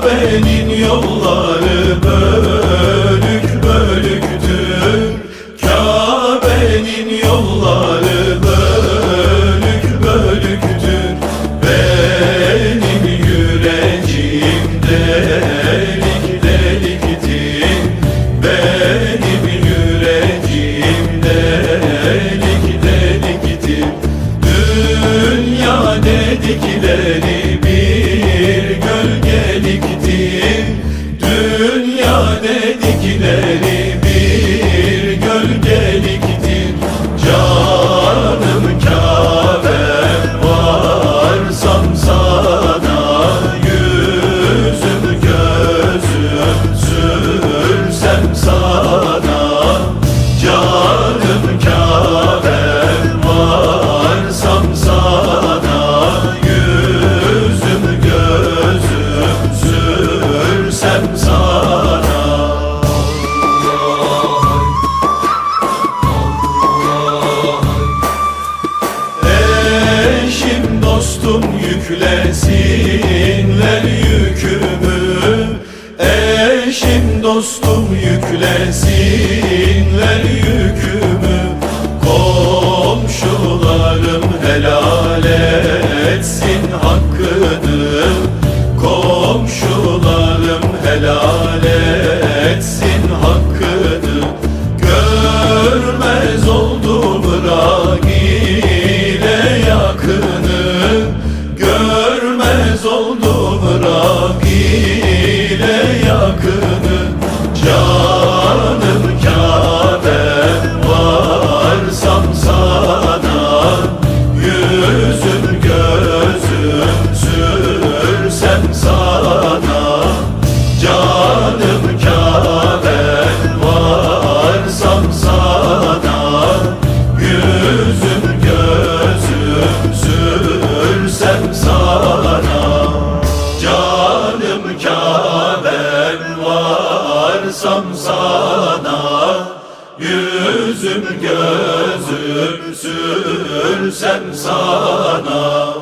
Kabe'nin yolları bölük bölüktür. Kabe'nin yolları bölük bölüktür. Benim yüreğim delik deliktir. Benim yüreğim delik deliktir. Dünya dedikleri Dünya dedikleri dostum yüklesinler yükümü. Eşim dostum yüklesinler yükümü. Komşularım helal etsin Görmez oldum bırak varsam sana Yüzüm gözüm sürsem sana